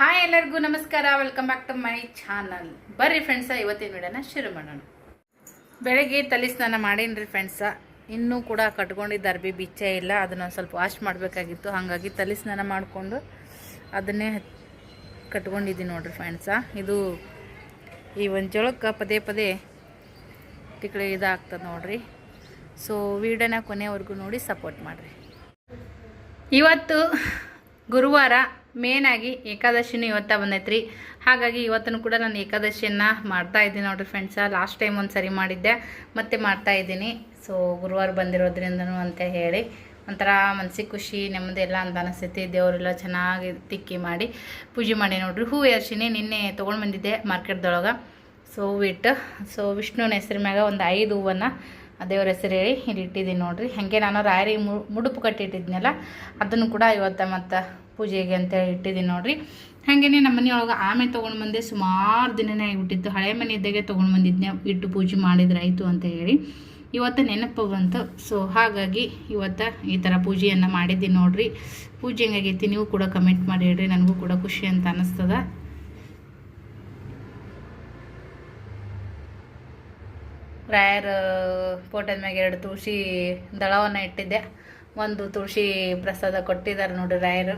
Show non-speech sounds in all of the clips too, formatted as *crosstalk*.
Hi ಎಲ್ಲರಿಗೂ ನಮಸ್ಕಾರ. Welcome back to my channel ಬರ್ರಿ ಫ್ರೆಂಡ್ಸ ಇವತ್ತಿನ ವಿಡಿಯೋನ ಶುರು ಮಾಡೋಣ. ಬೆಳಗ್ಗೆ ತಲೆ ಸ್ನಾನ ಮಾಡೀನಿ ರೀ ಫ್ರೆಂಡ್ಸ ಇನ್ನೂ ಕೂಡ ಕಟ್ಕೊಂಡಿದ್ದ ಅರ್ಬಿ ಬಿಚ್ಚೆ ಇಲ್ಲ. ಅದನ್ನು ಸ್ವಲ್ಪ ವಾಶ್ ಮಾಡಬೇಕಾಗಿತ್ತು. ಹಾಗಾಗಿ ತಲೆ ಸ್ನಾನ ಮಾಡಿಕೊಂಡು ಅದನ್ನೇ ಕಟ್ಕೊಂಡಿದ್ದೀನಿ ನೋಡ್ರಿ ಫ್ರೆಂಡ್ಸ ಇದು ಈ ಒಂದು ಜೋಳಕ್ಕೆ ಪದೇ ಪದೇ ತಿಕ್ಕಳಿ ಇದಾಗ್ತದೆ ನೋಡ್ರಿ. ಸೊ ವಿಡಿಯೋನ ಕೊನೆವರೆಗೂ ನೋಡಿ ಸಪೋರ್ಟ್ ಮಾಡಿರಿ. ಇವತ್ತು ಗುರುವಾರ ಮೇನಾಗಿ ಏಕಾದಶಿನೂ ಇವತ್ತ ಬಂದೈತ್ರಿ. ಹಾಗಾಗಿ ಇವತ್ತೂ ಕೂಡ ನಾನು ಏಕಾದಶಿಯನ್ನು ಮಾಡ್ತಾ ಇದ್ದೀನಿ ನೋಡ್ರಿ ಫ್ರೆಂಡ್ಸ ಲಾಸ್ಟ್ ಟೈಮ್ ಒಂದು ಸರಿ ಮಾಡಿದ್ದೆ, ಮತ್ತೆ ಮಾಡ್ತಾ ಇದ್ದೀನಿ. ಸೊ ಗುರುವಾರ ಬಂದಿರೋದ್ರಿಂದನೂ ಅಂತ ಹೇಳಿ ಒಂಥರ ಮನಸ್ಸಿಗೆ ಖುಷಿ, ನೆಮ್ಮದಿ ಎಲ್ಲ ಅಂತ ಅನಿಸ್ತೈತಿ. ದೇವರೆಲ್ಲ ಚೆನ್ನಾಗಿ ತಿಕ್ಕಿ ಮಾಡಿ ಪೂಜೆ ಮಾಡಿ ನೋಡ್ರಿ. ಹೂ ಅರ್ಶಿನಿ ನಿನ್ನೆ ತೊಗೊಂಡು ಬಂದಿದ್ದೆ ಮಾರ್ಕೆಟ್ದೊಳಗೆ. ಸೊ ಹೂವಿಟ್ಟು ಸೊ ವಿಷ್ಣುವಿನ ಹೆಸರು ಮ್ಯಾಗ ಒಂದು ಐದು ಹೂವನ್ನು ದೇವ್ರ ಹೆಸರು ಹೇಳಿ ಇಲ್ಲಿ ಇಟ್ಟಿದ್ದೀನಿ ನೋಡ್ರಿ. ಹಾಗೆ ನಾನು ರಾಯರಿಗೆ ಮುಡುಪು ಕಟ್ಟಿಟ್ಟಿದ್ನಲ್ಲ, ಅದನ್ನು ಕೂಡ ಇವತ್ತು ಮತ್ತು ಪೂಜೆಗೆ ಅಂತೇಳಿ ಇಟ್ಟಿದ್ದೀನಿ ನೋಡ್ರಿ. ಹಾಗೇನೆ ನಮ್ಮ ಮನೆಯೊಳಗೆ ಆಮೆ ತೊಗೊಂಡು ಬಂದೆ. ಸುಮಾರು ದಿನನೇ ಆಗಿಬಿಟ್ಟಿತ್ತು. ಹಳೆ ಮನೆ ಇದ್ದಾಗೆ ತೊಗೊಂಡು ಬಂದಿದ್ದೆ ಇಟ್ಟು ಪೂಜೆ ಮಾಡಿದ್ರೆ ಆಯಿತು ಅಂತ ಹೇಳಿ. ಇವತ್ತು ನೆನಪು ಬಂತು ಸೊ ಹಾಗಾಗಿ ಇವತ್ತು ಈ ಥರ ಪೂಜೆಯನ್ನು ಮಾಡಿದ್ದೀನಿ ನೋಡ್ರಿ. ಪೂಜೆ ಹೆಂಗಾಗೈತಿ? ನೀವು ಕೂಡ ಕಮೆಂಟ್ ಮಾಡಿ ಹೇಳ್ರಿ. ನನಗೂ ಕೂಡ ಖುಷಿ ಅಂತ ಅನ್ನಿಸ್ತದ ರಾಯರ ಫೋಟೋದ ಮ್ಯಾಗೆ ಎರಡು ತುಳಸಿ ದಳವನ್ನು ಇಟ್ಟಿದ್ದೆ. ಒಂದು ತುಳಸಿ ಪ್ರಸಾದ ಕೊಟ್ಟಿದ್ದಾರೆ ನೋಡ್ರಿ ರಾಯರು.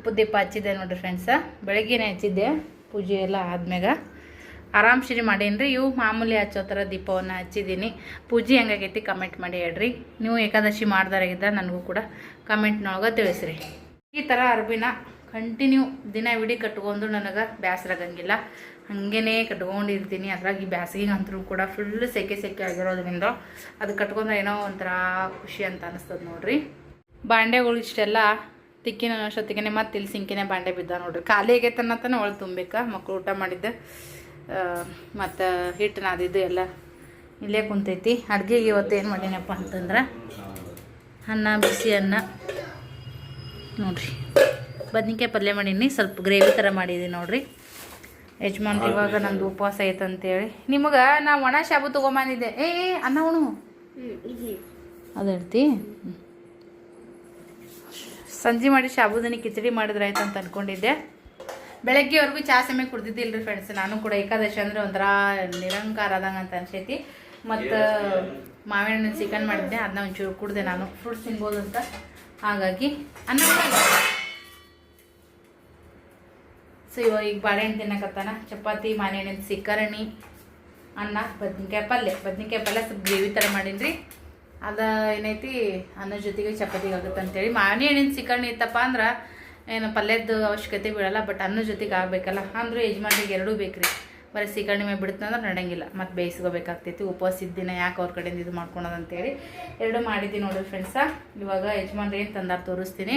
ತುಪ್ಪದ ದೀಪ ಹಚ್ಚಿದ್ದೆ ನೋಡಿರಿ ಫ್ರೆಂಡ್ಸ ಬೆಳಗ್ಗೆನೇ ಹಚ್ಚಿದ್ದೆ. ಪೂಜೆ ಎಲ್ಲ ಆದ್ಮ್ಯಾಗ. ಆರಾಮ್ ಶ್ರೀ ಮಾಡೇನ್ರಿ? ಇವು ಮಾಮೂಲಿ ಹಚ್ಚೋ ಥರ ದೀಪವನ್ನು ಹಚ್ಚಿದ್ದೀನಿ. ಪೂಜೆ ಹೆಂಗಾಗೈತಿ ಕಮೆಂಟ್ ಮಾಡಿ ಹೇಳ್ರಿ. ನೀವು ಏಕಾದಶಿ ಮಾಡ್ದಾರಾಗಿದ್ದರೆ ನನಗೂ ಕೂಡ ಕಮೆಂಟ್ನೊಳಗೆ ತಿಳಿಸ್ರಿ. ಈ ಥರ ಅರ್ಬಿನ ಕಂಟಿನ್ಯೂ ದಿನ ವಿಡಿ ಕಟ್ಕೊಂಡು ನನಗೆ ಬ್ಯಾಸರ ಆಗಂಗಿಲ್ಲ. ಹಾಗೇ ಕಟ್ಕೊಂಡಿರ್ತೀನಿ. ಅದ್ರಾಗ ಈ ಬ್ಯಾಸಿಗೆ ಅಂತೂ ಕೂಡ ಫುಲ್ ಸೆಕೆ ಸೆಕೆ ಆಗಿರೋದ್ರಿಂದ ಅದು ಕಟ್ಕೊಂಡ್ರೆ ಏನೋ ಒಂಥರ ಖುಷಿ ಅಂತ ಅನಿಸ್ತದೆ ನೋಡ್ರಿ. ಬಾಂಡೆಗಳು ಇಷ್ಟೆಲ್ಲ ತಿಕ್ಕಿನ ಅಷ್ಟೊತ್ತಿಗೆ ಮತ್ತೆ ಇಲ್ಲಿ ಸಿಂಕಿನೇ ಬಾಂಡೆ ಬಿದ್ದ ನೋಡ್ರಿ. ಖಾಲಿ ಆಗೈತೆ ಅನ್ನತನ ಒಳಗೆ ತುಂಬೇಕ ಮಕ್ಕಳು ಊಟ ಮಾಡಿದ್ದೆ. ಮತ್ತು ಹಿಟ್ಟು ನಾದಿದ್ದು ಎಲ್ಲ ಇಲ್ಲೇ ಕುಂತೈತಿ. ಅಡುಗೆಗೆ ಇವತ್ತು ಏನು ಮಾಡೀನಪ್ಪ ಅಂತಂದ್ರೆ ಅನ್ನ ಬಿಸಿ ಅನ್ನ. ನೋಡ್ರಿ. ಬದ್ನಿಕಾಯಿ ಪಲ್ಯ ಮಾಡೀನಿ. ಸ್ವಲ್ಪ ಗ್ರೇವಿ ಥರ ಮಾಡಿದ್ದೀನಿ ನೋಡ್ರಿ. ಯಜಮಾನ್ರು ಇವಾಗ ನಂದು ಉಪವಾಸ ಐತೆ ಅಂತೇಳಿ. ನಿಮಗೆ ನಾ ಒಣ ಶಾಬು ತೊಗೊಂಬಂದಿದ್ದೆ. ಏ ಅನ್ನ ಉಣು. ಹ್ಮ್. ಸಂಜೆ ಮಾಡಿ ಶಾಬುದನಿ ಕಿಚಡಿ ಮಾಡಿದ್ರೆ ಆಯ್ತು ಅಂತ ಅಂದ್ಕೊಂಡಿದ್ದೆ ಬೆಳಗ್ಗೆವರೆಗೂ ಚಾ ಸಮಯ ಕುಡ್ದಿದ್ದಿಲ್ಲ ರೀ ಫ್ರೆಂಡ್ಸ್ ನಾನು ಕೂಡ ಏಕಾದಶಿ ಅಂದರೆ ಒಂಥರ ನಿರಂಕಾರ ಆದಂಗೆ ಅಂತ ಅನ್ಸೈತಿ. ಮತ್ತು ಮಾವಿನ ಚಿಕನ್ ಮಾಡಿದ್ದೆ. ಅದನ್ನ ಒಂಚೂರು ಕುಡ್ದೆ ನಾನು. ಫ್ರೂಟ್ಸ್ ತಿನ್ಬೋದು ಅಂತ. ಹಾಗಾಗಿ ಅನ್ನ. ಸೊ ಇವಾಗ ಈಗ ಬಾಳೆಹಣ್ಣು ತಿನ್ನಕತ್ತಾನ. ಚಪಾತಿ ಮಾನೆಹಣ್ಣಿನ ಸಿಕ್ಕರಣಿ ಅನ್ನ, ಬದ್ನಿಕಾಯಿ ಪಲ್ಯ. ಬದ್ನಿಕಾಯಿ ಪಲ್ಯ ಸ್ವಲ್ಪ ಗ್ರೇವಿ ಥರ ಮಾಡೀನಿ ರೀ ಅದ ಏನೈತಿ? ಅನ್ನ ಜೊತೆಗೆ ಚಪಾತಿಗೆ ಆಗುತ್ತೆ ಅಂತೇಳಿ. ಮಾವಿನ ಹಣ್ಣಿನ ಸಿಕ್ಕಣ್ಣ ಇತ್ತಪ್ಪ ಅಂದ್ರೆ ಏನು ಪಲ್ಯದ್ದು ಅವಶ್ಯಕತೆ ಬೀಳಲ್ಲ ಬಟ್ ಅನ್ನ ಜೊತೆಗೆ ಆಗಬೇಕಲ್ಲ. ಅಂದರೆ ಯಜಮಾನಿಗೆ ಎರಡೂ ಬೇಕ್ರಿ. ಬರೀ ಸೀಕರ್ಣಿ ಮೇಲೆ ಬಿಡ್ತಂದ್ರೆ ನಡೆಯಂಗಿಲ್ಲ. ಮತ್ತು ಬೇಯಿಸ್ಕೋಬೇಕಾಗ್ತೈತಿ. ಉಪವಾಸ ಇದ್ದಿನ ಯಾಕೆ ಅವ್ರ ಕಡೆಯಿಂದ ಇದು ಮಾಡ್ಕೊಳೋದಂತೇಳಿ. ಎರಡು ಮಾಡಿದ್ದೀನಿ ನೋಡಿರಿ ಫ್ರೆಂಡ್ಸ ಇವಾಗ ಯಜಮಾನ್ರಿ ಏನು ತಂದಾರು ತೋರಿಸ್ತೀನಿ.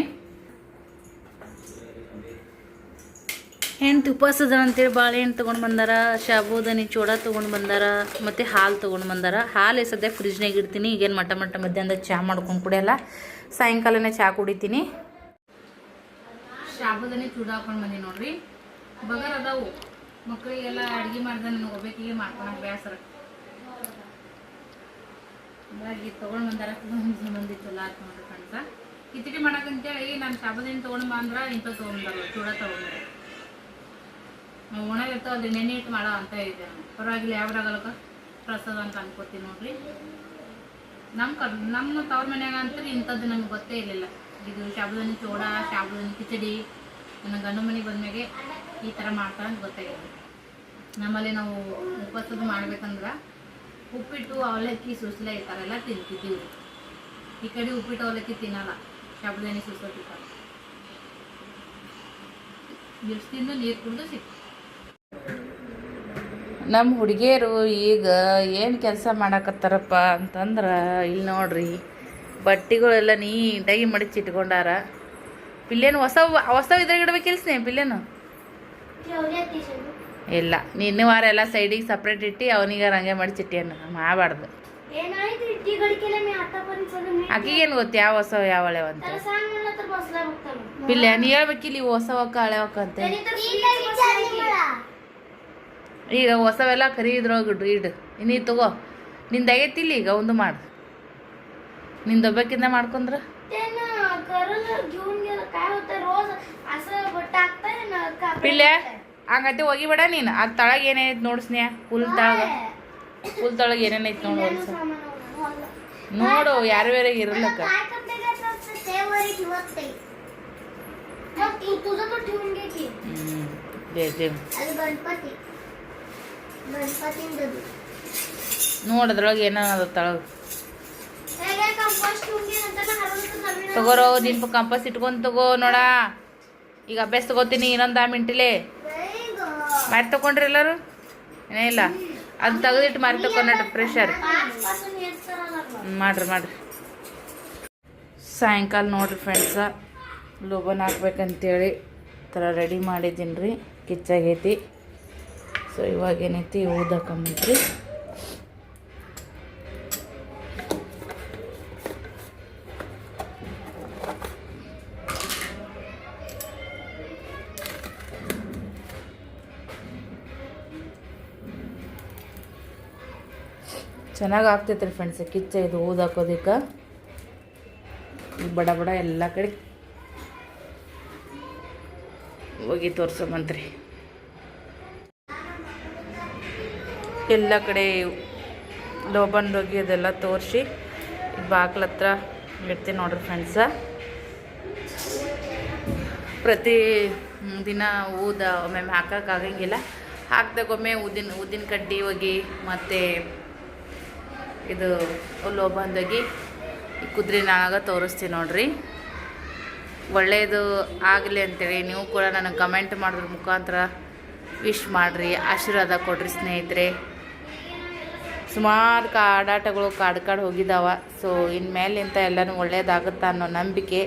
ಹೆಣ್ಣು ಉಪವಾಸದ ಅಂತೇಳಿ ಬಾಳೆಹಣ್ಣು ತೊಗೊಂಡು ಬಂದಾರ ಶಾಬೂದನಿ ಚೂಡ ತೊಗೊಂಡು ಬಂದಾರ, ಮತ್ತು ಹಾಲು ತೊಗೊಂಡು ಬಂದಾರ. ಹಾಲು ಸದ್ಯ ಫ್ರಿಜ್ನಾಗ ಇಡ್ತೀನಿ. ಈಗೇನು ಮಟ ಮಟ ಮಧ್ಯಾಹ್ನದ ಚಹಾ ಮಾಡ್ಕೊಂಡು ಕುಡಿಯಲ್ಲ. ಸಾಯಂಕಾಲನೇ ಚಹಾ ಕುಡಿತೀನಿ. ಶಾಬೂದನಿ ಚೂಡ ಹಾಕೊಂಡು ಬಂದಿ ನೋಡ್ರಿ. ಬಗರ್ ಅದಾವು. ಮಕ್ಕಳಿಗೆಲ್ಲ ಅಡುಗೆ ಮಾಡ್ದೆ ನನಗೆ ಹೋಗ್ಬೇಕಿಗೆ ಮಾಡ್ಕೊಳಕ್ಕೆ ಬೇಸರ ಹಾಗಾಗಿ ತೊಗೊಂಡು ಬಂದಾರ. *laughs* ಬಂದಿತ್ತು ಆಯ್ತು ನೋಡ್ರಿ ಕಣ್ಸ ಕಿಚಡಿ ಮಾಡಕ್ಕಂತೇಳಿ ನಾನು ಶಾಬೂದನಿ ತೊಗೊಂಡು ಬಂದ್ರೆ ಇಂಥ ಇಂಥ ತೊಗೊಂಡ್ಬಾರ ಚೂಡ ತೊಗೊಂಡ್ಬಾರ ಒಣಗಿರ್ತಾವ ಅಲ್ಲಿ ನೆನೆ ಇಟ್ಟು ಮಾಡೋ ಅಂತ ಇದೆ. ಪರವಾಗಿಲ್ಲ ಯಾವ್ದಾಗಲ್ಲಕ ಪ್ರಸಾದ ಅಂತ ಅನ್ಕೋತೀನಿ ನೋಡ್ರಿ. ನಮ್ಮ ಕ ನಮ್ಮ ತವ್ರ ಮನ್ಯಾಗ ಅಂತೂ ಇಂಥದ್ದು ನಮ್ಗೆ ಗೊತ್ತೇ ಇರಲಿಲ್ಲ. ಇದು ಶಾಬುದಾನಿ ಚೋಡ ಶಾಬುದಾನಿ ಕಿಚಡಿ, ನನ್ನ ಗಂಡು ಮನೆಗೆ ಬಂದ್ಮೇಲೆ ಈ ಥರ ಮಾಡ್ತಾರೆ ಅಂತ ಇಲ್ಲ ನಮ್ಮಲ್ಲಿ ನಾವು ಉಪವಾಸದ ಮಾಡ್ಬೇಕಂದ್ರೆ ಉಪ್ಪಿಟ್ಟು, ಅವಲಕ್ಕಿ ಸುಸಲೆ ಈ ಥರ ಎಲ್ಲ ತಿಂತಿದ್ದೀವಿ. ಈ ಕಡೆ ಉಪ್ಪಿಟ್ಟು, ಅವಲಕ್ಕಿ ತಿನ್ನಲ್ಲ. ಶಾಬುದಾನಿ ಸುಸ್ಲತ್ತಿರ್ತಾರೆ ಎಷ್ಟು ತಿಂದು ನೀರು ಕುಡಿದು ಸಿಕ್ತು ನಮ್ಮ ಹುಡುಗಿಯರು ಈಗ ಏನು ಕೆಲಸ ಮಾಡಕತ್ತಾರಪ್ಪ ಅಂತಂದ್ರೆ ಇಲ್ಲಿ ನೋಡ್ರಿ ಬಟ್ಟೆಗಳೆಲ್ಲ ನೀಟಾಗಿ ಮಡಚಿಟ್ಕೊಂಡಾರ ಪಿಲ್ಲೇನು ಹೊಸ ಹೊಸ ಇದ್ರಾಗ ಇಡ್ಬೇಕಿಲ್ಸ್ನೇ ಪಿಲ್ಲೇನು? ಇಲ್ಲ ನಿನ್ನೆ ವಾರ ಎಲ್ಲ ಸೈಡಿಗೆ ಸಪ್ರೇಟ್ ಇಟ್ಟು ಅವನಿಗೆ ಹಂಗೆ ಮಡಚಿಟ್ಟೇನು ಮಾಡಬಾರ್ದು. ಆಕಿಗೇನು ಗೊತ್ತು ಯಾವ ಹೊಸ ಯಾವ ಹಳೆವ ಅಂತ? ಪಿಲ್ಲೆ ನೀ ಹೇಳ್ಬೇಕಿಲ್ಲಿ ಹೊಸ ಹೊಕ್ಕ ಹಳೆವಕ್ಕ ಅಂತ? ಈಗ ಹೊಸವೆಲ್ಲ ಕರಿ ಇದ್ರೊಳಗಿಡು ಇಡು. ಇನ್ನೀ ತಗೋ. ನಿಂದ ಆಗೈತಿಲ್ಲ ಈಗ ಒಂದು ಮಾಡು. ನಿಂದೊಬ್ಬಕ್ಕಿಂದ ಮಾಡ್ಕೊಂಡ್ರ? ಪಿಲ್ಲೆ ಹಂಗತಿ ಹೋಗಿಬೇಡ ನೀನು. ಅದು ತಳಗ ಏನೇನೈತಿ ನೋಡಿಸ್ನ್ಯಾ ಹುಲ್ ತಳಗ. ಹುಲ್ ತಳಗ ಏನೇನೈತಿ ನೋಡು ನೋಡು ಯಾರು ಬೇರೆ ಇರಲಕ್ಕ ಹ್ಞೂ ನೋಡದ್ರೊಳಗೆ ಏನೋ ತಳಗೆ. ತಗೋರೋ ದಿನ ಕಂಪಸ್ ಇಟ್ಕೊಂಡು ತಗೋ ನೋಡ. ಈಗ ಅಭ್ಯಾಸ ತಗೋತೀನಿ, ಇನ್ನೊಂದು ಆ ಮಾರಿ ತಗೊಂಡ್ರಿ ಎಲ್ಲರೂ? ಏನೇ ಇಲ್ಲ. ಅದು ತೆಗೆದಿಟ್ಟು ಮಾರಿ ತಗೊಂಡ್ರಿ ಪ್ರೆಷರ್ ಮಾಡ್ರಿ ಮಾಡ್ರಿ. ಸಾಯಂಕಾಲ ನೋಡ್ರಿ ಫ್ರೆಂಡ್ಸ ಲೋಬನ್ ಹಾಕ್ಬೇಕಂತೇಳಿ ಥರ ರೆಡಿ ಮಾಡಿದ್ದೀನಿ ರೀ ಕಿಚ್ಚಾಗೈತಿ. ಸೊ ಇವಾಗ ಏನೈತಿ ಊದಕ್ಕಂಬೈತ್ರಿ ಚೆನ್ನಾಗಿ ಆಗ್ತೈತೆ ಫ್ರೆಂಡ್ಸ್ ಕಿಚ್ಚ ಇದು ಊದ್ ಈ ಬಡ ಬಡ ಎಲ್ಲ ಕಡೆ ಹೋಗಿ ತೋರ್ಸೋಮಂತ್ರಿ ಎಲ್ಲ ಕಡೆ ಲೋಬನ್ ರೋಗಿ ಅದೆಲ್ಲ ತೋರಿಸಿ ಬಾಗ್ಲ ಹತ್ರ ಇಡ್ತೀನಿ ನೋಡ್ರಿ ಫ್ರೆಂಡ್ಸ ಪ್ರತಿ ದಿನ ಊದ ಒಮ್ಮೊಮ್ಮೆ ಹಾಕೋಕ್ಕಾಗಂಗಿಲ್ಲ ಹಾಕ್ದಾಗೊಮ್ಮೆ ಊದಿನ ಊದಿನ ಕಡ್ಡಿ ಹೋಗಿ ಮತ್ತು ಇದು ಲೋಬಂದೋಗಿ ಈ ಕುದುರೆ ನಾಳಾಗ ತೋರಿಸ್ತೀನಿ ನೋಡ್ರಿ. ಒಳ್ಳೆಯದು ಆಗಲಿ ಅಂತೇಳಿ ನೀವು ಕೂಡ ನನಗೆ ಕಮೆಂಟ್ ಮಾಡಿದ್ರ ಮುಖಾಂತರ ವಿಶ್ ಮಾಡಿರಿ, ಆಶೀರ್ವಾದ ಕೊಡ್ರಿ ಸ್ನೇಹಿತರೆ. ಸುಮಾರು ಕಾಡಾಟಗಳು ಕಾಡು ಕಾಡು ಹೋಗಿದ್ದಾವ ಸೊ ಇನ್ಮೇಲಿಂದ ಎಲ್ಲನೂ ಒಳ್ಳೆಯದಾಗುತ್ತೆ ಅನ್ನೋ ನಂಬಿಕೆ.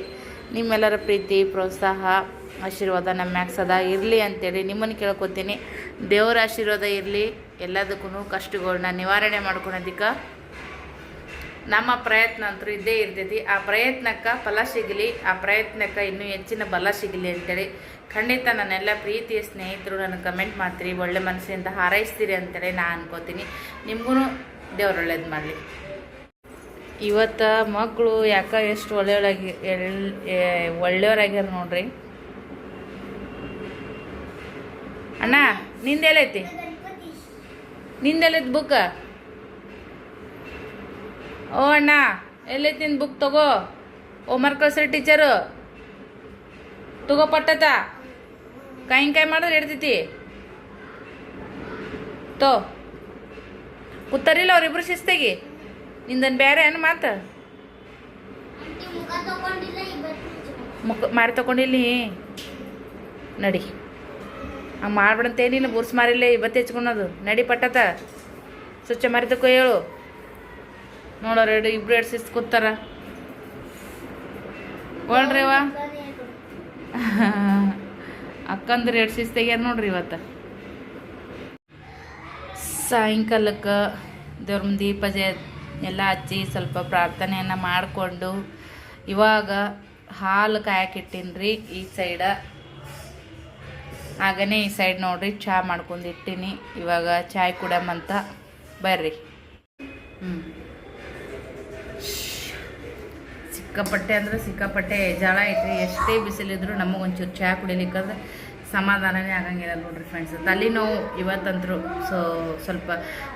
ನಿಮ್ಮೆಲ್ಲರ ಪ್ರೀತಿ, ಪ್ರೋತ್ಸಾಹ, ಆಶೀರ್ವಾದ ನಮ್ಮ ಮ್ಯಾಕ್ಸ್ ಸದಾ ಇರಲಿ ಅಂತೇಳಿ ನಿಮ್ಮನ್ನು ಕೇಳ್ಕೊತೀನಿ. ದೇವರ ಆಶೀರ್ವಾದ ಇರಲಿ. ಎಲ್ಲದಕ್ಕೂ ಕಷ್ಟಗಳನ್ನ ನಿವಾರಣೆ ಮಾಡ್ಕೊಳೋದಕ್ಕೆ ನಮ್ಮ ಪ್ರಯತ್ನ ಅಂತೂ ಇದ್ದೇ ಇರ್ತೈತಿ. ಆ ಪ್ರಯತ್ನಕ್ಕೆ ಫಲ ಸಿಗಲಿ, ಆ ಪ್ರಯತ್ನಕ್ಕೆ ಇನ್ನೂ ಹೆಚ್ಚಿನ ಬಲ ಸಿಗಲಿ ಅಂತೇಳಿ ಖಂಡಿತ ನನ್ನೆಲ್ಲ ಪ್ರೀತಿಯ ಸ್ನೇಹಿತರು ನನಗೆ ಕಮೆಂಟ್ ಮಾಡ್ತೀರಿ, ಒಳ್ಳೆ ಮನಸ್ಸಿಂದ ಹಾರೈಸ್ತೀರಿ ಅಂತೇಳಿ ನಾನು ಅನ್ಕೋತೀನಿ. ನಿಮಗೂ ದೇವ್ರು ಒಳ್ಳೇದು ಮಾಡಲಿ. ಇವತ್ತು ಮಕ್ಕಳು ಯಾಕ ಎಷ್ಟು ಒಳ್ಳೆಯವರಾಗಿ ಒಳ್ಳೆಯವರಾಗ್ಯಾರ ನೋಡ್ರಿ. ಅಣ್ಣ, ನಿಂದೆಲ್ಲೈತಿ? ನಿಂದೆಲ್ಲೈತಿ ಬುಕ್ ಓ ಅಣ್ಣ ಎಲ್ಲೈತಿ ನಿನ್ ಬುಕ್ ತಗೋ. ಓ ಕಳ್ಸ್ರಿ ಟೀಚರು ತಗೋ ಪಟ್ಟತ ಕಾಯಿಂಕಾಯಿ ಮಾಡಿದ್ರೆ ಇಡ್ತೈತಿ ತೋ. ಕೂತರಿಲ್ಲ ಅವ್ರಿಬ್ರು ಶಿಸ್ತಾಗಿ. ನಿಂದನ್ ಬೇರೆ ಏನು ಮಾತು? ಮುಖ ಮಾರಿ ತಗೊಂಡಿಲ್ಲ. ನಡಿ. ಹಂಗೆ ಮಾಡ್ಬಿಡಂತೇನಿಲ್ಲ ಬುರ್ಸ್ ಮಾರಿಲ್ಲ ಇವತ್ತು ಹೆಚ್ಕೊಳೋದು. ನಡಿ ಪಟ್ಟತ ಸ್ವಚ್ಛ ಮಾರಿ ತಗೋ ಹೇಳು. ನೋಡೋರು ಎರಡು ಇಬ್ರು ಎರಡು ಶಿಸ್ತು ಕೂತಾರ. ಒಳ್ರಿವ ಅಕ್ಕಂದ್ರೆ ಎರಡು ಸೀಸ್ ತೆಗ್ಯಾರ ನೋಡ್ರಿ ಇವತ್ತು. ಸಾಯಂಕಾಲಕ್ಕೆ ದೇವ್ರ ದೀಪ ಎಲ್ಲ ಹಚ್ಚಿ ಸ್ವಲ್ಪ ಪ್ರಾರ್ಥನೆಯನ್ನು ಮಾಡಿಕೊಂಡು ಇವಾಗ ಹಾಲು ಕಾಯಕಿಟ್ಟಿನ್ರಿ ಈ ಸೈಡ. ಆಗನೇ ಈ ಸೈಡ್ ನೋಡ್ರಿ ಚಹಾ ಮಾಡ್ಕೊಂಡು ಇಟ್ಟಿನಿ. ಇವಾಗ ಚಾಯ್ ಕುಡಮಂತ ಬರ್ರಿ. ಹ್ಞೂ ಸಿಕ್ಕಾಪಟ್ಟೆ ಅಂದ್ರೆ ಸಿಕ್ಕಾಪಟ್ಟೆ ಜಳ ಐತ್ರಿ ಎಷ್ಟೇ ಬಿಸಿಲಿದ್ರು ನಮಗೊಂಚೂರು ಚಹಾ ಕುಡಿಲಿಕ್ಕಂದ್ರೆ ಸಮಾಧಾನನೇ ಆಗಂಗಿಲ್ಲ ನೋಡ್ರಿ ಫ್ರೆಂಡ್ಸ್ ತಲೆನೋವು ಇವತ್ತಂತರು ಸೊ ಸ್ವಲ್ಪ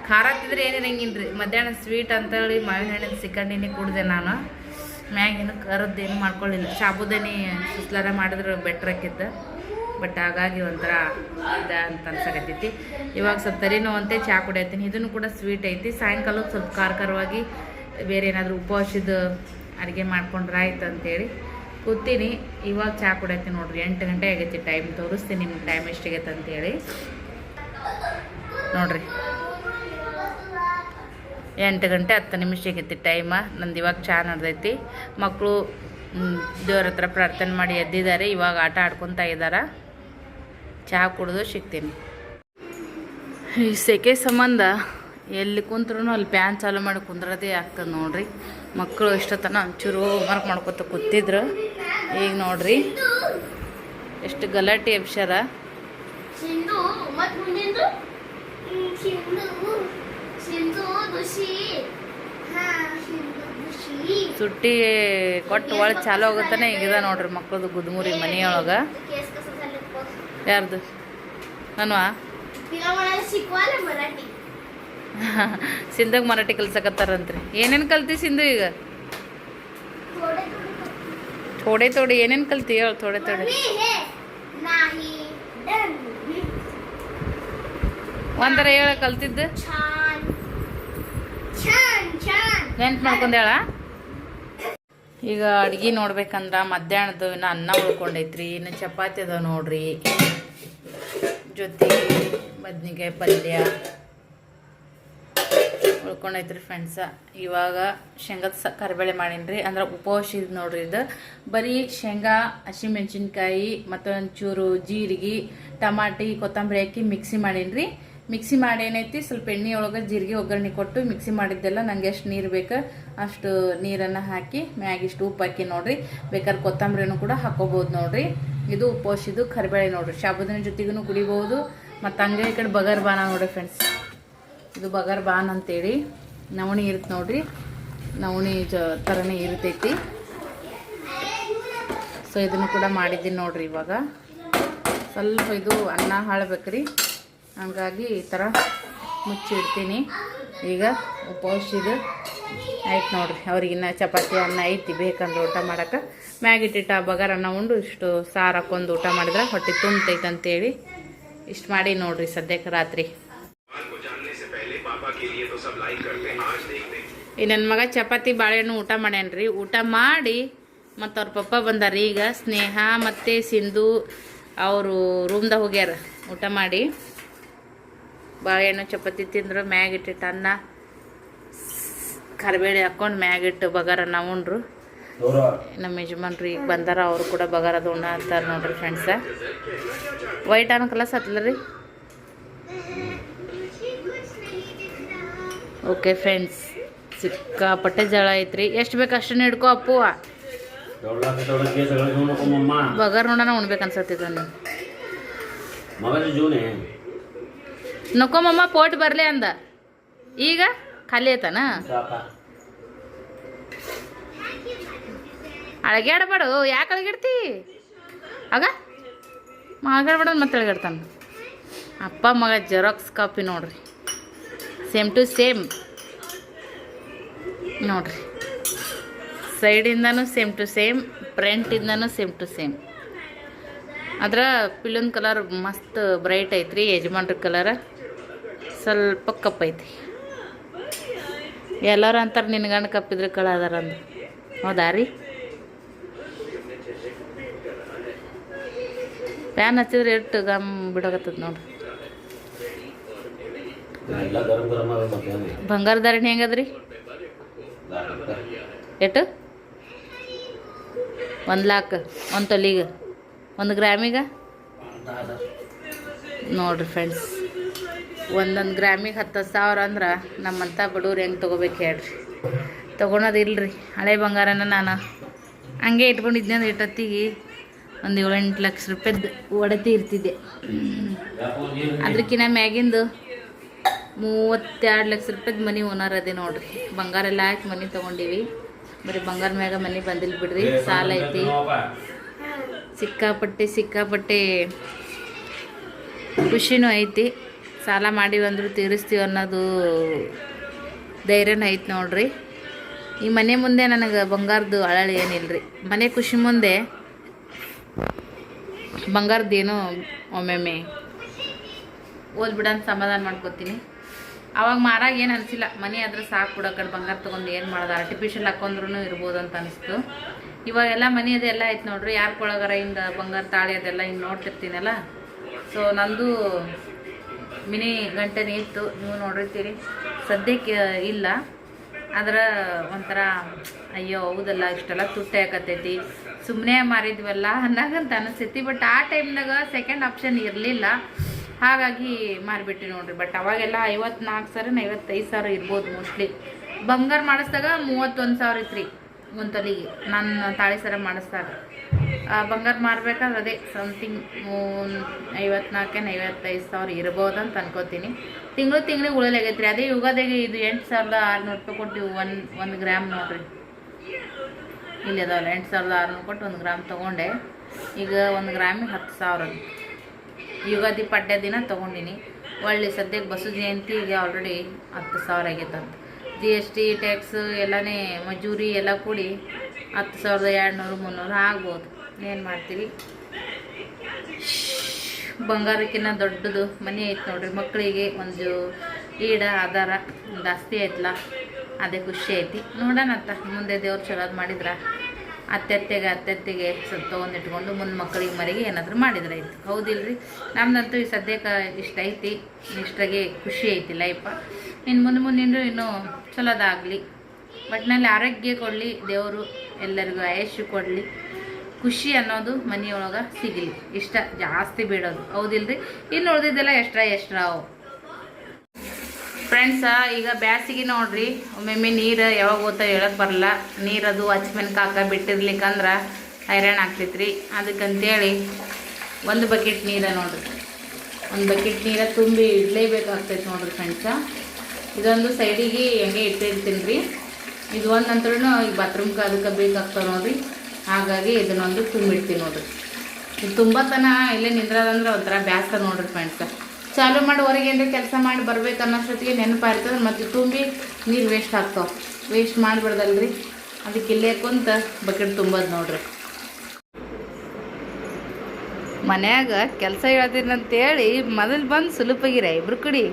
ಖಾರ ತಿಂದ್ರೆ ಏನಿರಂಗಿಲ್ಲ ರೀ ಮಧ್ಯಾಹ್ನ ಸ್ವೀಟ್ ಅಂತೇಳಿ ಮಾವಿನ ಹಣ್ಣಿನ ಸಿಕ್ಕಂಡಿನಿ ಕುಡಿದೆ ನಾನು. ಮ್ಯಾಗಿನ ಏನು ಮಾಡ್ಕೊಳ್ಳಿಲ್ಲ ಸಾಬುದಾನಿ ಸುಸ್ಲಾರ ಮಾಡಿದ್ರೆ ಬೆಟ್ರ್ ಬಟ್ ಹಾಗಾಗಿ ಒಂಥರ ಇದ ಅಂತ ಅನ್ಸಕತ್ತೈತಿ. ಇವಾಗ ಸ್ವಲ್ಪ ತಲೆನೋವು ಅಂತೆ ಚಹಾ ಕುಡಿಯತ್ತೀನಿ. ಇದನ್ನು ಕೂಡ ಸ್ವೀಟ್ ಐತಿ. ಸಾಯಂಕಾಲ ಸ್ವಲ್ಪ ಖಾರ ಖಾರವಾಗಿ ಬೇರೆ ಏನಾದರೂ ಉಪವಾಸದ ಅಡುಗೆ ಮಾಡ್ಕೊಂಡ್ರೆ ಆಯ್ತು ಅಂತೇಳಿ ಕೂತೀನಿ. ಇವಾಗ ಚಹಾ ಕುಡೈತಿ ನೋಡ್ರಿ. ಎಂಟು ಗಂಟೆ ಆಗೈತಿ ಟೈಮ್ ತೋರಿಸ್ತೀನಿ ನಿಮ್ಗೆ ಟೈಮ್ ಎಷ್ಟಾಗೈತೆ ಅಂತೇಳಿ. ನೋಡ್ರಿ. ಎಂಟು ಗಂಟೆ ಹತ್ತು ನಿಮಿಷ ಆಗೈತಿ ಟೈಮ ನಂದು ಇವಾಗ ಚಹಾ ನಡ್ದೈತಿ. ಮಕ್ಕಳು ದೇವ್ರ ಹತ್ರ ಪ್ರಾರ್ಥನೆ ಮಾಡಿ ಎದ್ದಿದ್ದಾರೆ. ಇವಾಗ ಆಟ ಆಡ್ಕೊತಾ ಇದ್ದಾರೆ. ಚಹಾ ಕುಡಿದು ಸಿಗ್ತೀನಿ. ಈ ಸೆಕೆ ಸಂಬಂಧ ಎಲ್ಲಿ ಕುಂತ್ರೂ ಅಲ್ಲಿ ಪ್ಯಾನ್ ಚಾಲೂ ಮಾಡಿ ಕುಂದ್ರದೇ ಆಗ್ತದೆ ನೋಡ್ರಿ. ಮಕ್ಕಳು ಎಷ್ಟೊತ್ತನ ಒಂಚೂರು ಹೋಮ್ವರ್ಕ್ ಮಾಡ್ಕೊತ ಕೂತಿದ್ರು. ಈಗ ನೋಡ್ರಿ. ಎಷ್ಟು ಗಲಾಟೆ ಅಕ್ಷರ ಸುಟ್ಟಿ ಕೊಟ್ಟು ಒಳಗೆ ಚಾಲು ಹೋಗುತ್ತಾನೆ ಈಗಿದ ನೋಡ್ರಿ ಮಕ್ಕಳದು ಗುದ್ಮುರಿ ಮನೆಯೊಳಗೆ. ಯಾರ್ದು? ನನ್ವಾ? *laughs* ಸಿಂಧಗ್ ಮರಾಠಿ ಕಲ್ಸಕತ್ತಾರಂತ್ರಿ. ಏನೇನು ಕಲ್ತಿ ಸಿಂಧು ಈಗ? ಥೋಡೆ ಥೋಡೆ ಏನೇನು ಕಲ್ತಿ ಹೇಳು, ಥೋಡೆ ಥೋಡೆ. ಒಂದರ ಹೇಳ ಕಲ್ತಿದ್ದು. ನೆನ್ಪು ಮಾಡ್ಕೊಂಡು ಹೇಳ. ಈಗ ಅಡ್ಗೆ ನೋಡ್ಬೇಕಂದ್ರೆ ಮಧ್ಯಾಹ್ನದ ಇನ್ನು ಅನ್ನ ಉಳ್ಕೊಂಡೈತ್ರಿ, ಇನ್ನು ಚಪಾತಿ ಅದ ನೋಡ್ರಿ. ಜೊತೆ ಬದ್ನಿಕಾಯಿ ಪಲ್ಯ. ಉಳ್ಕೊಂಡೈತ್ರಿ ಫ್ರೆಂಡ್ಸ ಇವಾಗ ಶೇಂಗದ ಸ ಕರಿಬೇಳೆ ಮಾಡೀನಿ ರೀ ಅಂದ್ರೆ ಉಪವಾಸ ಇದು ನೋಡ್ರಿ ಇದು. ಬರೀ ಶೇಂಗಾ ಹಸಿಮೆಣಸಿನ್ಕಾಯಿ ಮತ್ತೊಂಚೂರು ಜೀರಿಗೆ, ಟಮಾಟಿ, ಕೊತ್ತಂಬರಿ ಹಾಕಿ ಮಿಕ್ಸಿ ಮಾಡೀನಿ ಮಿಕ್ಸಿ ಮಾಡಿ ಏನೈತಿ? ಸ್ವಲ್ಪ ಎಣ್ಣೆ ಒಳಗೆ ಜೀರಿಗೆ, ಒಗ್ಗರಣೆ ಕೊಟ್ಟು ಮಿಕ್ಸಿ ಮಾಡಿದ್ದೆಲ್ಲ ನಂಗೆ ಎಷ್ಟು ನೀರು ಬೇಕು ಅಷ್ಟು ನೀರನ್ನು ಹಾಕಿ ಮ್ಯಾಗಿಷ್ಟು ಉಪ್ಪು ಹಾಕಿ ನೋಡ್ರಿ. ಬೇಕಾದ್ರೆ ಕೊತ್ತಂಬರಿನೂ ಕೂಡ ಹಾಕೋಬಹುದು ನೋಡ್ರಿ. ಇದು ಉಪವಾಸಿದು ಕರಿಬೇಳೆ ನೋಡ್ರಿ. ಶಾಬುದಿನ ಜೊತೆಗೂ ಕುಡಿಬಹುದು. ಮತ್ತು ಹಂಗೆ ಈ ಕಡೆ ಬಗರ್ ಬಾನ ನೋಡ್ರಿ ಫ್ರೆಂಡ್ಸ್ ಇದು ಬಗರ್ ಬಾನ್ ಅಂತೇಳಿ. ನವಣಿ ಇರುತ್ತೆ ನೋಡ್ರಿ. ನವಣಿ ಜ ಥರನೇ ಇರ್ತೈತಿ. ಸೊ ಇದನ್ನು ಕೂಡ ಮಾಡಿದ್ದೀನಿ ನೋಡ್ರಿ ಇವಾಗ. ಸ್ವಲ್ಪ ಇದು ಅನ್ನ ಹಾಳ್ಬೇಕ್ರಿ. ಹಂಗಾಗಿ ಈ ಥರ ಮುಚ್ಚಿಡ್ತೀನಿ. ಈಗ ಉಪವಾಸಿದು ಆಯ್ತು ನೋಡ್ರಿ. ಅವ್ರಿಗಿನ್ನ ಚಪಾತಿ, ಅನ್ನ ಐತಿ, ಬೇಕಂದ್ರೆ ಊಟ ಮಾಡಕ್ಕೆ ಮ್ಯಾಗಿಟ್ಟಿಟ್ಟು ಬಗಾರ ಅನ್ನ ಉಂಡು, ಇಷ್ಟು ಸಾರು ಹಾಕೊಂಡು ಊಟ ಮಾಡಿದ್ರೆ ಹೊಟ್ಟೆ ತುಂಬತೈತೆ ಅಂತೇಳಿ ಇಷ್ಟು ಮಾಡಿ ನೋಡ್ರಿ ಸದ್ಯಕ್ಕೆ ರಾತ್ರಿ. ಈ ನನ್ನ ಮಗ ಚಪಾತಿ ಬಾಳೆಹಣ್ಣು ಊಟ ಮಾಡ್ಯಾನ್ರಿ. ಊಟ ಮಾಡಿ ಮತ್ತು ಅವ್ರ ಪಪ್ಪ ಬಂದಾರ. ಈಗ ಸ್ನೇಹ ಮತ್ತು ಸಿಂಧು ಅವರು ರೂಮ್ದಾಗ ಹೋಗ್ಯಾರ. ಊಟ ಮಾಡಿ ಬಾಳೆಹಣ್ಣು ಚಪಾತಿ ತಿಂದರು. ಮ್ಯಾಗಿಟ್ಟಿಟ್ಟು ಅನ್ನ ಕರಿಬೇಳೆ ಹಾಕ್ಕೊಂಡು ಮ್ಯಾಗಿಟ್ಟು ಬಗಾರನ್ನ ಉಂಡ್ರು. ನಮ್ಮ ಯಜಮಾನ್ರು ಈಗ ಬಂದಾರ. ಅವರು ಕೂಡ ಬಗಾರದ ಉಣ್ಣ ಅಂತಾರೆ ನೋಡ್ರಿ ಫ್ರೆಂಡ್ಸ ವೈಟ್ ಅನ್ನೋ ಕಲಸ್ ಹತ್ತಲ್ಲ ರೀ? ಓಕೆ ಫ್ರೆಂಡ್ಸ್ ಸಿಕ್ಕಾಪಟ್ಟೆ ಜಳ ಐತ್ರಿ. ಎಷ್ಟು ಬೇಕು ಅಷ್ಟನ್ನ ಹಿಡ್ಕೊ ಅಪ್ಪು. ಬಗರ್ ನೋಡೋಣ ಉಣ್ಬೇಕು ಅನ್ಸತ್ತಿದ ನಕ್ಕೊಮ್ಮಮ್ಮ ಪೋಟ್ ಬರಲಿ ಅಂದ. ಈಗ ಖಾಲಿ ಆಯ್ತಾನ? ಅಳಗ್ಯಾಡಬೇಡು, ಯಾಕೆ ಅಳಗಿಡ್ತಿ ಆಗ ಅಳಗಾಡ್ಬೇಡ ಮತ್ತೆ ಅಳಗಾಡ್ತಾನ ಅಪ್ಪ ಮಗ ಜೆರಾಕ್ಸ್ ಕಾಪಿ ನೋಡ್ರಿ. ಸೇಮ್ ಟು ಸೇಮ್ ನೋಡ್ರಿ. ಸೈಡಿಂದನೂ ಸೇಮ್ ಟು ಸೇಮ್ ಫ್ರಂಟಿಂದನೂ ಸೇಮ್ ಟು ಸೇಮ್. ಅದರ ಪಿಲ್ಲನ್ ಕಲರ್ ಮಸ್ತ್ ಬ್ರೈಟ್ ಐತ್ರಿ ಯಜಮಾನ್ರ ಕಲರ್. ಸ್ವಲ್ಪ ಕಪ್ ಐತಿ ಎಲ್ಲರೂ ಅಂತಾರೆ ನಿನ್ನ ಗಂಡ ಕಪ್ಪಿದ್ರೆ ಕಳ ಅದಾರ ಅಂದ್ರೆ ಹೌದಾ ರೀ? ಫ್ಯಾನ್ ಹಚ್ಚಿದ್ರೆ ಎಷ್ಟು ಗಮ್ ಬಿಡಕತ್ತದ ನೋಡ್ರಿ? ಬಂಗಾರ ಧಾರಣೆ ಹೆಂಗದ್ರಿ. ಎಷ್ಟು ಒಂದು ಲಾಕ್ ಒಂದು ತೊಲಿಗೆ. ಒಂದು ಗ್ರಾಮಿಗೆ ನೋಡ್ರಿ ಫ್ರೆಂಡ್ಸ್ ಒಂದೊಂದು ಗ್ರಾಮಿಗೆ ಹತ್ತು ಸಾವಿರ ಅಂದ್ರೆ ನಮ್ಮಂಥ ಬಡವ್ರು ಹೆಂಗೆ ತೊಗೋಬೇಕು ಹೇಳ್ರಿ. ತೊಗೊಳೋದು ಇಲ್ರಿ. ಹಳೆ ಬಂಗಾರನ ನಾನು ಹಂಗೆ ಇಟ್ಕೊಂಡಿದ್ದೆ ಅಂದ್ರೆ ಇಟ್ಟೊತ್ತಿಗೆ ಒಂದು ಏಳೆಂಟು ಲಕ್ಷ ರೂಪಾಯಿದ್ದು ಒಡತಿ ಇರ್ತಿದ್ದೆ. ಅದಕ್ಕಿಂತ ಮ್ಯಾಗಿಂದು ಮೂವತ್ತೆರಡು ಲಕ್ಷ ರೂಪಾಯ್ದು ಮನೆ ಓನರ್ ಅದೇ ನೋಡ್ರಿ. ಬಂಗಾರ ಎಲ್ಲ ಹಾಕಿ ಮನೆ ತೊಗೊಂಡೀವಿ. ಬರೀ ಬಂಗಾರ ಮ್ಯಾಗ ಮನೆ ಬಂದಿಲ್ಲ ಬಿಡ್ರಿ. ಸಾಲ ಐತಿ. ಸಿಕ್ಕಾಪಟ್ಟೆ ಸಿಕ್ಕಾಪಟ್ಟೆ ಖುಷಿನೂ ಐತಿ. ಸಾಲ ಮಾಡಿವಿ ಅಂದ್ರೂ ತೀರಿಸ್ತೀವಿ ಅನ್ನೋದು ಧೈರ್ಯನೂ ಐತಿ ನೋಡ್ರಿ. ಈ ಮನೆ ಮುಂದೆ ನನಗೆ ಬಂಗಾರದ್ದು ಅಳಳಿ ಏನಿಲ್ಲರಿ ಮನೆ ಖುಷಿ ಮುಂದೆ ಬಂಗಾರದ್ದೇನು ಒಮ್ಮೊಮ್ಮೆ ಅಂತ ಸಮಾಧಾನ ಮಾಡ್ಕೋತೀನಿ. ಅವಾಗ ಮಾರಾಗ ಏನು ಅನಿಸಿಲ್ಲ, ಮನೆ ಆದ್ರೆ ಸಾಕು ಬಿಡ ಬಂಗಾರ ತೊಗೊಂಡು ಏನು ಮಾಡೋದು ಆರ್ಟಿಫಿಷಿಯಲ್ ಹಾಕೊಂಡ್ರು ಇರ್ಬೋದು ಅಂತ ಅನಿಸ್ತು ಇವಾಗೆಲ್ಲ ಮನೆ ಅದೆಲ್ಲ ಆಯ್ತು ನೋಡ್ರಿ, ಯಾರು ಕೊಳಗರ ಹಿಂದ ಬಂಗಾರ ತಾಳಿ ಅದೆಲ್ಲ ಹಿಂಗೆ ನೋಡ್ತಿರ್ತೀನಲ್ಲ? ಸೊ ನಂದು ಮಿನಿ ಗಂಟೆನೇ ಇತ್ತು, ನೀವು ನೋಡಿರ್ತೀರಿ. ಸದ್ಯಕ್ಕೆ ಇಲ್ಲ. ಆದ್ರೆ ಒಂಥರ, ಅಯ್ಯೋ, ಹೌದಲ್ಲ, ಇಷ್ಟೆಲ್ಲ ತುಟ್ಟೆ ಹಾಕತೈತಿ ಸುಮ್ಮನೆ ಮಾರಿದ್ವಲ್ಲ ಅನ್ನಂಗಂತ ಅನಿಸ್ತೈತಿ ಬಟ್ ಆ ಟೈಮ್ನಾಗ ಸೆಕೆಂಡ್ ಆಪ್ಷನ್ ಇರಲಿಲ್ಲ. ಹಾಗಾಗಿ ಮಾರಿಬಿಟ್ಟು ನೋಡ್ರಿ. ಬಟ್ ಅವಾಗೆಲ್ಲ ಐವತ್ನಾಲ್ಕು ಸಾವಿರ ಐವತ್ತೈದು ಸಾವಿರ ಇರ್ಬೋದು ಮೋಸ್ಟ್ಲಿ ಬಂಗಾರ ಮಾಡಿಸ್ದಾಗ ಮೂವತ್ತೊಂದು ಸಾವಿರ ಇತ್ತು ರೀ ಒಂದು ತೊಲಿಗೆ ನಾನು ತಾಳಿ ಸರ ಮಾಡಿಸ್ದಾಗ. ಬಂಗಾರ ಮಾರ್ಬೇಕಾದ್ರೆ ಅದೇ ಸಮಥಿಂಗ್ ಐವತ್ನಾಲ್ಕೇನು ಐವತ್ತೈದು ಸಾವಿರ ಇರ್ಬೋದು ಅಂತ ಅನ್ಕೋತೀನಿ. ತಿಂಗಳು ತಿಂಗಳಿಗೆ ಉಳಿಲಾಗೈತೆ ರೀ ಅದೇ ಯುಗಾದಿಗೆ ಇದು ಎಂಟು ಸಾವಿರದ ಆರುನೂರು ರೂಪಾಯಿ ಕೊಟ್ಟು ಒನ್ ಒಂದು ಗ್ರಾಮ್ ನೋಡ್ರಿ. ಇಲ್ಲಿ ಅದಾವಲ್ಲ, ಎಂಟು ಸಾವಿರದ ಆರುನೂರು ಕೊಟ್ಟು ಒಂದು ಗ್ರಾಮ್ ತೊಗೊಂಡೆ. ಈಗ ಒಂದು ಗ್ರಾಮಿಗೆ ಹತ್ತು ಸಾವಿರ. ಯುಗಾದಿ ಪಡ್ಡೆ ದಿನ ತೊಗೊಂಡಿನಿ. ಒಳ್ಳೆ ಸದ್ಯಕ್ಕೆ ಬಸು ಜಯಂತಿಗೆ ಆಲ್ರೆಡಿ ಹತ್ತು ಸಾವಿರ ಆಗೈತಂತ. ಜಿ ಎಸ್ ಟಿ ಟ್ಯಾಕ್ಸ್ ಎಲ್ಲನೇ ಮಜೂರಿ ಎಲ್ಲ ಕೂಡಿ ಹತ್ತು ಸಾವಿರದ ಎರಡುನೂರು, ಮುನ್ನೂರು ಆಗ್ಬೋದು. ಏನು ಮಾಡ್ತೀವಿ ಬಂಗಾರಕ್ಕಿಂತ ದೊಡ್ಡದು ಮನೆ ಐತೆ ನೋಡ್ರಿ. ಮಕ್ಕಳಿಗೆ ಒಂದು ಈಡ, ಆಧಾರ ಜಾಸ್ತಿ ಐತಲ್ಲ ಅದೇ ಖುಷಿ ಐತಿ. ನೋಡೋಣಂತ. ಮುಂದೆ ದೇವ್ರು ಚಲೋದು ಮಾಡಿದ್ರ ಅತ್ತೆತ್ತೆಗೆ ಅತ್ತೆತ್ತೆಗೆ ತೊಗೊಂಡಿಟ್ಕೊಂಡು ಮುಂದೆ ಮಕ್ಕಳಿಗೆ ಮರಿಗೆ ಏನಾದರೂ ಮಾಡಿದ್ರೆ ಆಯ್ತು. ಹೌದಿಲ್ರಿ? ನಮ್ದಂತೂ ಈ ಸದ್ಯಕ್ಕೆ ಇಷ್ಟ ಐತಿ. ಇಷ್ಟಾಗಿ ಖುಷಿ ಐತಿ ಲೈಫ ಇನ್ನು ಮುಂದೆ ಮುಂದಿನ ಇನ್ನೂ ಚಲೋದಾಗಲಿ. ಒಟ್ಟಿನಲ್ಲಿ ಆರೋಗ್ಯ ಕೊಡಲಿ, ದೇವರು ಎಲ್ಲರಿಗೂ ಆಯಸ್ಸು ಕೊಡಲಿ. ಖುಷಿ ಅನ್ನೋದು ಮನೆಯೊಳಗೆ ಸಿಗಲಿ. ಇಷ್ಟ ಜಾಸ್ತಿ ಬಿಡೋದು. ಹೌದಿಲ್ರಿ? ಇನ್ನು ಉಳಿದಿದ್ದೆಲ್ಲ ಎಷ್ಟ್ರ ಎಷ್ಟ್ರಾವು ಫ್ರೆಂಡ್ಸ ಈಗ ಬ್ಯಾಸಿಗೆ ನೋಡ್ರಿ. ಒಮ್ಮೊಮ್ಮೆ ನೀರು ಯಾವಾಗ ಓದ್ತಾ ಹೇಳಕ್ ಬರಲ್ಲ. ನೀರದು ಹಚ್ಮೆನ್ಕಾಕ ಬಿಟ್ಟಿರ್ಲಿಕ್ಕಂದ್ರೆ ಹೈರಾಣ ಆಗ್ತೈತ್ರಿ. ಅದಕ್ಕಂತೇಳಿ ಒಂದು ಬಕೆಟ್ ನೀರ ನೋಡ್ರಿ. ಒಂದು ಬಕೆಟ್ ನೀರ ತುಂಬಿ ಇಡಲೇಬೇಕಾಗ್ತೈತೆ ನೋಡ್ರಿ ಫ್ರೆಂಡ್ಸ ಇದೊಂದು ಸೈಡಿಗೆ ಹೆಂಗೆ ಇಟ್ಟಿರ್ತೀನಿ ರೀ ಇದು ಒಂದು ನಂತರ ಈಗ ಬಾತ್ರೂಮ್ಗೆ ಅದಕ್ಕೆ ಬೇಕಾಗ್ತಾವೆ ನೋಡ್ರಿ. ಹಾಗಾಗಿ ಇದನ್ನೊಂದು ತುಂಬಿಡ್ತೀನಿ ನೋಡ್ರಿ. ಇದು ತುಂಬ ತನ ಇಲ್ಲೇ ನಿಂದ್ರದಂದ್ರೆ ಒಂಥರ ಬ್ಯಾಸ ನೋಡ್ರಿ ಫ್ರೆಂಡ್ಸ ಚಾಲು ಮಾಡಿ ಹೊರಗೆ ಏನಾರ ಕೆಲಸ ಮಾಡಿ ಬರ್ಬೇಕು ಅನ್ನೋಷ್ಟೊತ್ತಿಗೆ ನೆನಪಾಯ್ತದ ಮತ್ತು ತುಂಬಿ ನೀರು ವೇಸ್ಟ್ ಆಗ್ತಾವೆ. ವೇಸ್ಟ್ ಮಾಡಬಾರ್ದಲ್ರಿ. ಅದಕ್ಕೆ ಇಲ್ಲೇ ಕುಂತ ಬಕೆಟ್ ತುಂಬೋದು ನೋಡ್ರಿ. ಮನ್ಯಾಗ ಕೆಲಸ ಹೇಳ್ತೀನಿ ಅಂತೇಳಿ ಮೊದಲು ಬಂದು ಸುಲಭಾಗಿರ ಇಬ್ರು ಕುಡಿ.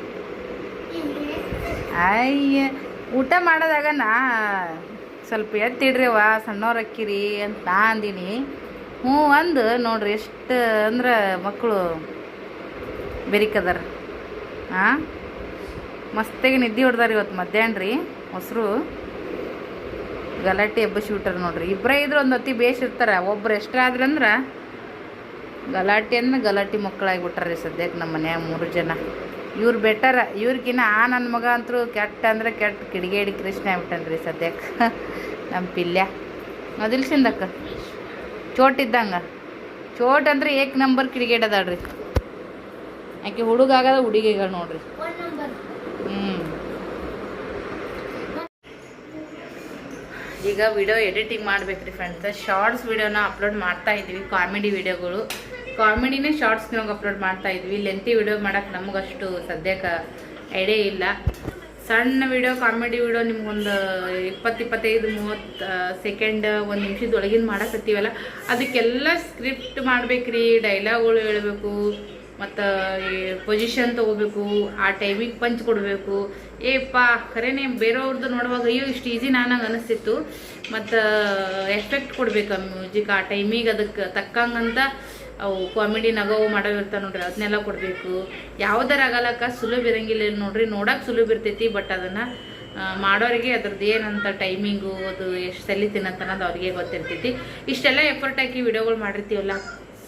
ಅಯ್ಯ, ಊಟ ಮಾಡೋದಾಗ ನಾ ಸ್ವಲ್ಪ ಎತ್ತಿಡ್ರಿವ ಸಣ್ಣವ್ರು ಅಕ್ಕಿರಿ ಅಂತ ನಾ ಅಂದಿನಿ. ಹ್ಞೂ ಅಂದು ನೋಡ್ರಿ, ಎಷ್ಟು ಅಂದ್ರೆ ಮಕ್ಕಳು ಬೆರಿಕದಾರ. ಹಾಂ ಮಸ್ತಾಗಿ ನಿದ್ದೆ ಹೊಡ್ದಾರ ಇವತ್ತು ಮಧ್ಯಾಹ್ನ ರೀ, ಮೊಸರು. ಗಲಾಟೆ ಎಬ್ಬಸಿ ಬಿಟ್ಟಾರ ನೋಡ್ರಿ. ಇಬ್ಬರೇ ಇದ್ರೆ ಒಂದು ಹೊತ್ತಿ ಬೇಷ್ ಇರ್ತಾರೆ. ಒಬ್ರು ಎಷ್ಟ್ರ ಆದ್ರಂದ್ರೆ ಗಲಾಟೆ ಅಂದ್ರೆ ಗಲಾಟೆ ಮಕ್ಕಳಾಗ್ಬಿಟ್ಟಾರ ಸದ್ಯಕ್ಕೆ ನಮ್ಮ ಮನ್ಯಾಗ ಮೂರು ಜನ. ಇವ್ರು ಬೆಟರ ಇವ್ರಿಗಿನ್ನ ಆ ನನ್ನ ಮಗ ಅಂತೂ ಕೆಟ್ಟ ಅಂದ್ರೆ ಕೆಟ್ಟ ಕಿಡಿಗೇಡಿ ಕೃಷ್ಣ ಆಗ್ಬಿಟ್ಟನ್ರಿ ಸದ್ಯಕ್ಕೆ *laughs* ನಮ್ಮ ಪಿಲ್ಯ. ಸಿಂದಕ್ಕ ಚೋಟ್ ಇದ್ದಂಗೆ? ಚೋಟ್ ಅಂದ್ರೆ ಏಕ್ ನಂಬರ್ ಕಿಡಿಗೇಡ್ ಅದಾಳ್ರಿ. ಆಕೆ ಹುಡುಗ ಆಗದ ಹುಡುಗಿಗಳು ನೋಡ್ರಿ. ಹ್ಞೂ ಈಗ ವಿಡಿಯೋ ಎಡಿಟಿಂಗ್ ಮಾಡ್ಬೇಕ್ರಿ ಫ್ರೆಂಡ್ಸ್ ಶಾರ್ಟ್ಸ್ ವಿಡಿಯೋನ ಅಪ್ಲೋಡ್ ಮಾಡ್ತಾ ಇದ್ವಿ ಕಾಮಿಡಿ ವಿಡಿಯೋಗಳು. ಕಾಮಿಡಿನೇ ಶಾರ್ಟ್ಸ್ನಾಗ ಅಪ್ಲೋಡ್ ಮಾಡ್ತಾ ಇದ್ವಿ. ಲೆಂತಿ ವಿಡಿಯೋ ಮಾಡಕ್ಕೆ ನಮಗಷ್ಟು ಸದ್ಯಕ್ಕೆ ಐಡಿಯಾ ಇಲ್ಲ. ಸಣ್ಣ ವಿಡಿಯೋ ಕಾಮಿಡಿ ವಿಡಿಯೋ ನಿಮ್ಗೊಂದು ಇಪ್ಪತ್ತು ಇಪ್ಪತ್ತೈದು ಮೂವತ್ತು ಸೆಕೆಂಡ್ ಒಂದು ನಿಮಿಷದೊಳಗಿನ ಮಾಡಕತ್ತೀವಲ್ಲ ಅದಕ್ಕೆಲ್ಲ ಸ್ಕ್ರಿಪ್ಟ್ ಮಾಡ್ಬೇಕ್ರಿ ಡೈಲಾಗ್ಗಳು ಹೇಳಬೇಕು. ಮತ್ತು ಪೊಸಿಷನ್ ತೊಗೋಬೇಕು, ಆ ಟೈಮಿಗೆ ಪಂಚ್ ಕೊಡಬೇಕು. ಏಪ್ಪ ಖರೇನೆ ಬೇರೆಯವ್ರದ್ದು ನೋಡುವಾಗ ಅಯ್ಯೋ, ಇಷ್ಟು ಈಸಿ ನನಗೆ ಅನಿಸ್ತಿತ್ತು. ಮತ್ತು ಎಫೆಕ್ಟ್ ಕೊಡ್ಬೇಕು ಆ ಮ್ಯೂಸಿಕ್ ಆ ಟೈಮಿಗೆ ಅದಕ್ಕೆ ತಕ್ಕಂಗಂತ ಅವು ಕಾಮಿಡಿ ನಗವು ಮಾಡೋವಿರ್ತಾವೆ ನೋಡ್ರಿ ಅದನ್ನೆಲ್ಲ ಕೊಡಬೇಕು. ಯಾವ್ದಾರು ಆಗಲಕ್ಕ ಸುಲಭ ಇರಂಗಿಲ್ಲ ನೋಡ್ರಿ ನೋಡಕ್ಕೆ ಸುಲಭ ಇರ್ತೈತಿ ಬಟ್ ಅದನ್ನು ಮಾಡೋರಿಗೆ ಅದ್ರದ್ದು ಏನಂತ ಟೈಮಿಂಗು ಅದು ಎಷ್ಟು ಸಲಿತಿನಂತ ಅನ್ನೋದು ಅವ್ರಿಗೆ ಗೊತ್ತಿರ್ತೈತಿ. ಇಷ್ಟೆಲ್ಲ ಎಫರ್ಟ್ ಹಾಕಿ ವಿಡಿಯೋಗಳು ಮಾಡಿರ್ತೀವಲ್ಲ?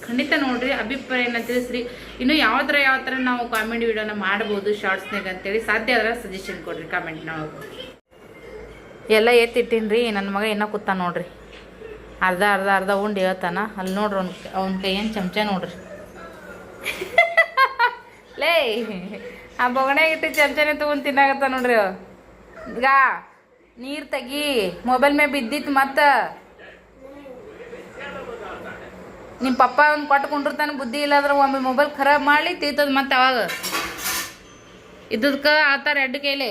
ಖಂಡಿತ ನೋಡ್ರಿ, ಅಭಿಪ್ರಾಯ ಏನ ತಿಳಿಸ್ರಿ ಇನ್ನು ಯಾವ ಥರ ಯಾವ ಥರ ನಾವು ಕಾಮಿಡಿ ವಿಡಿಯೋನ ಮಾಡ್ಬೋದು ಶಾರ್ಟ್ಸ್ನಾಗ ಅಂತೇಳಿ ಸಾಧ್ಯ ಆದ್ರೆ ಸಜೆಷನ್ ಕೊಡ್ರಿ ಕಾಮೆಂಟ್ನೊಳಗೆ ಎಲ್ಲ ಎತ್ತಿಟ್ಟೀನಿ ರೀ ನನ್ನ ಮಗ ಇನ್ನೂ ಕೂತ ನೋಡ್ರಿ. ಅರ್ಧ ಅರ್ಧ ಅರ್ಧ ಉಂಡು ಹೇಳ್ತಾನ. ಅಲ್ಲಿ ನೋಡ್ರಿ ಅವ್ನ ಅವ್ನ ಕೈ ಏನು ಚಮಚ ನೋಡ್ರಿ. *laughs* ಲೇ, ಆ ಬೊಗಣ್ಯಾಗ ಇಟ್ಟು ಚಮಚನೇ ತೊಗೊಂಡು ತಿನ್ನಾಗತ್ತ ನೋಡ್ರಿ ಗಾ, ನೀರು ತೆಗಿ ಮೊಬೈಲ್ ಮೇಲೆ ಬಿದ್ದಿತ್ತು ಮತ್ತೆ. ನಿಮ್ಮ ಪಪ್ಪ ಒಂದು ಕೊಟ್ಟು ಬುದ್ಧಿ ಇಲ್ಲಾದ್ರೆ ಒಮ್ಮೆ ಮೊಬೈಲ್ ಖರಾಬ್ ಮಾಡಲಿ, ತೀತದ ಮತ್ತೆ ಅವಾಗ. ಇದಕ್ಕೆ ಆತ ರೆಡ್ ಕೇಳಿ.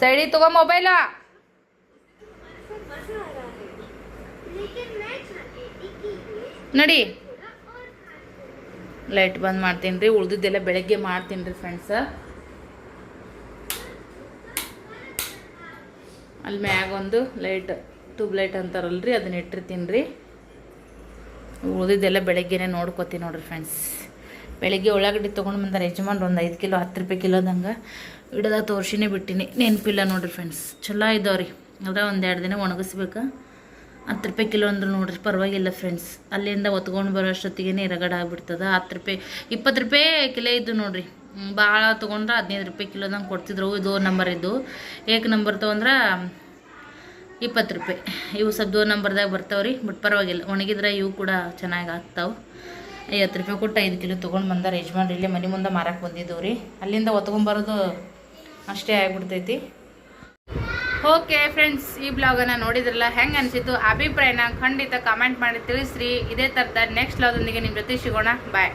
ಸೈಡಿ ತಗೋ ಮೊಬೈಲ ನಡಿ. ಲೈಟ್ ಬಂದ್ ಮಾಡ್ತೀನಿ ರೀ ಉಳ್ದಿದ್ದೆಲ್ಲ ಬೆಳಗ್ಗೆ ಮಾಡ್ತೀನಿ ಫ್ರೆಂಡ್ಸ್ ಫ್ರೆಂಡ್ಸ ಅಲ್ಲಿ ಮ್ಯಾಗೊಂದು ಲೈಟ್ ಟ್ಯೂಬ್ ಲೈಟ್ ರೀ ಅದನ್ನ ಇಟ್ಟಿರ್ತೀನಿ ರೀ ಉಳಿದಿದ್ದೆಲ್ಲ ಬೆಳಗ್ಗೆನೆ ನೋಡ್ಕೊತೀನಿ ನೋಡ್ರಿ ಫ್ರೆಂಡ್ಸ್. ಬೆಳಗ್ಗೆ ಉಳ್ಳಾಗಡ್ಡಿ ತೊಗೊಂಡು ಬಂದಾರೆ ಯಜಮಾನ್ರು ಒಂದು ಐದು ಕಿಲೋ, ಹತ್ತು ರೂಪಾಯಿ ಕಿಲೋದಂಗೆ ಇಡದ ತೋರ್ಸಿನೇ ಬಿಟ್ಟಿನಿ. ನೆನಪಿಲ್ಲ ನೋಡ್ರಿ ಫ್ರೆಂಡ್ಸ್. ಚಲೋ ಇದಾವೆ ರೀ. ಅಂದರೆ ಒಂದು ಎರಡು ದಿನ ಒಣಗಿಸ್ಬೇಕು. ಹತ್ತು ರೂಪಾಯಿ ಕಿಲೋ ಅಂದ್ರೆ ನೋಡ್ರಿ ಪರವಾಗಿಲ್ಲ ಫ್ರೆಂಡ್ಸ್. ಅಲ್ಲಿಂದ ಒತ್ಕೊಂಡು ಬರೋ ಅಷ್ಟೊತ್ತಿಗೆ ರಗಡ ಆಗಿಬಿಡ್ತದೆ. ಹತ್ತು ರೂಪಾಯಿ, ಇಪ್ಪತ್ತು ರೂಪಾಯಿ ಕಿಲೋ ಇದ್ದು ನೋಡ್ರಿ. ಭಾಳ ತೊಗೊಂಡ್ರೆ ಹದಿನೈದು ರೂಪಾಯಿ ಕಿಲೋದಂಗೆ ಕೊಡ್ತಿದ್ರು. ಇದು ನಂಬರ್ ಇದ್ದು. ಏಕ್ ನಂಬರ್ ತೊಗೊಂಡ್ರೆ ಇಪ್ಪತ್ತು ರೂಪಾಯಿ. ಇವು ಸ್ವಲ್ಪ ದೋ ನಂಬರ್ದಾಗ ಬರ್ತಾವ್ರಿ, ಬಟ್ ಪರವಾಗಿಲ್ಲ. ಒಣಗಿದ್ರೆ ಇವು ಕೂಡ ಚೆನ್ನಾಗಿ ಆಗ್ತಾವೆ. ಐವತ್ತು ರೂಪಾಯಿ ಕೊಟ್ಟು ಐದು ಕಿಲೋ ತೊಗೊಂಡು ಬಂದಾರೆ ಯಜಮಾನ್ರಿ. ಇಲ್ಲೇ ಮನೆ ಮುಂದೆ ಮಾರಕ್ಕೆ ಬಂದಿದ್ದವು ರೀ ಅಲ್ಲಿಂದ ಒತ್ಕೊಂಬರೋದು ಅಷ್ಟೇ ಆಗ್ಬಿಡ್ತೈತಿ. ಓಕೆ ಫ್ರೆಂಡ್ಸ್, ಈ ಬ್ಲಾಗನ್ನು ನೋಡಿದ್ರಲ್ಲ? ಹೆಂಗೆ ಅನಿಸಿತು ಅಭಿಪ್ರಾಯನ ಖಂಡಿತ ಕಮೆಂಟ್ ಮಾಡಿ ತಿಳಿಸ್ರಿ. ಇದೇ ಥರದ ನೆಕ್ಸ್ಟ್ ಬ್ಲಾಗ್ದೊಂದಿಗೆ ನಿಮ್ಮ ಜೊತೆ ಸಿಗೋಣ. ಬಾಯ್